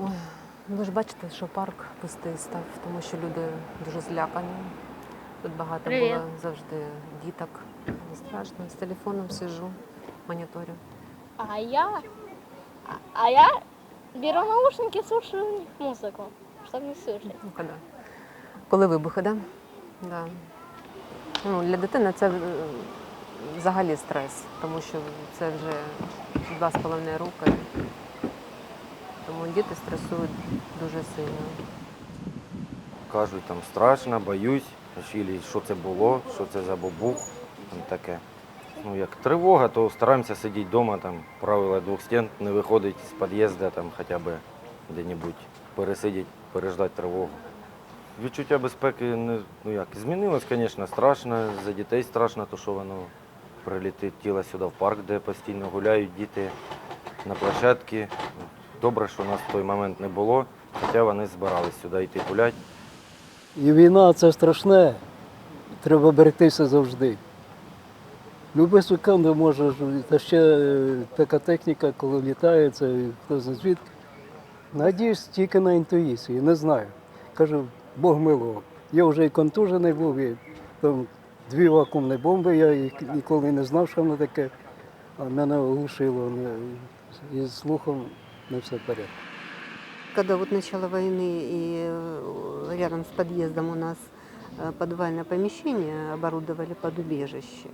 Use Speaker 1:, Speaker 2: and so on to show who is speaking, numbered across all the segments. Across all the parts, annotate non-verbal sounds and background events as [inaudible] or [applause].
Speaker 1: Ой, ви ж бачите, що парк пустий став, тому що люди дуже злякані. Тут багато
Speaker 2: Привіт.
Speaker 1: було завжди діток. Не страшно. З телефоном сижу, моніторю.
Speaker 2: А я, а, а я беру наушники, слушаю музыку, чтобы не слушать.
Speaker 1: Ну, коли? Коли вибухи, да? Да. Ну, для дитини це е, взагалі стрес, тому що це вже два з половиною роки. Тому діти стресують дуже сильно.
Speaker 3: Кажуть, там страшно, боюсь, що це було, що це за бабух, там таке. Ну, як тривога, то стараємося сидіти вдома, там, правила двох стін, не виходить з під'їзду, там, хоча б де-небудь пересидіти, переждати тривогу. Відчуття безпеки не, ну як, змінилось, звісно, страшно. За дітей страшно, то що воно прилетить тіло сюди в парк, де постійно гуляють діти на площадці. Добре, що нас в той момент не було, хоча вони збирались сюди йти гуляти.
Speaker 4: І війна це страшне. Треба берегтися завжди. Любу секунду може, ж- та ще е, така техніка, коли літає, це хто знає звідки. Надіюсь тільки на інтуїцію, не знаю. Кажу, Бог милував. Я вже і контужений був, і там дві вакуумні бомби, я їх ніколи не знав, що воно таке, а мене оглушило. І з слухом не все в порядку.
Speaker 5: Когда вот начало войны и э, рядом с подъездом у нас э, подвальное помещение оборудовали под убежище.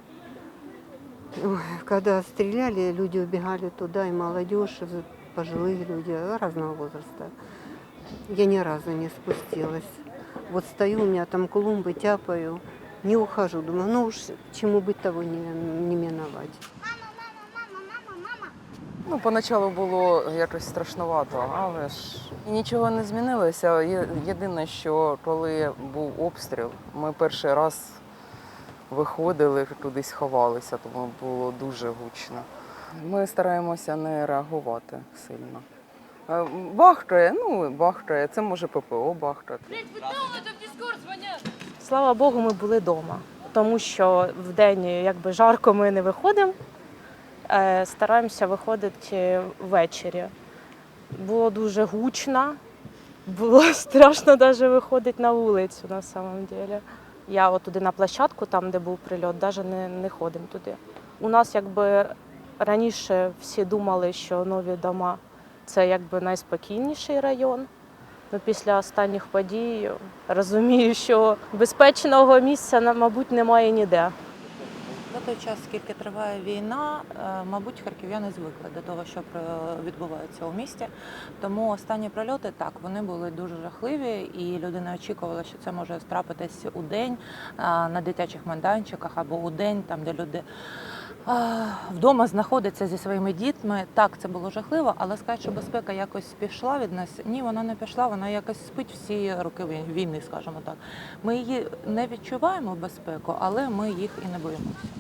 Speaker 5: Когда стреляли, люди убегали туда, и молодежь, и пожилые люди разного возраста. Я ни разу не спустилась. Вот стою, у меня там клумбы, тяпаю, не ухожу. Думаю, ну уж чему быть того не, не миновать.
Speaker 6: Ну, поначалу було якось страшнувато, але ж нічого не змінилося. Єдине, що коли був обстріл, ми перший раз виходили, кудись ховалися, тому було дуже гучно. Ми стараємося не реагувати сильно. Е, Бахкає, ну бахкає, це може ППО бахкати.
Speaker 7: Слава Богу, ми були вдома, тому що в день якби жарко ми не виходимо. Е, Стараємося виходити ввечері. Було дуже гучно, було [laughs] страшно навіть виходити на вулицю на самом деле. Я от туди на площадку, там, де був прильот, навіть не, не ходимо туди. У нас якби раніше всі думали, що нові дома це якби найспокійніший район. Ну, після останніх подій розумію, що безпечного місця, мабуть, немає ніде.
Speaker 8: Той час, скільки триває війна, е, мабуть, харків'яни звикли до того, що е, відбувається у місті. Тому останні прильоти так вони були дуже жахливі, і люди не очікували, що це може трапитись у день е, на дитячих майданчиках або у день, там де люди. Вдома знаходяться зі своїми дітьми. Так, це було жахливо, але сказати, що безпека якось пішла від нас. Ні, вона не пішла, вона якось спить всі роки війни, скажімо так. Ми її не відчуваємо безпеку, але ми їх і не боїмося.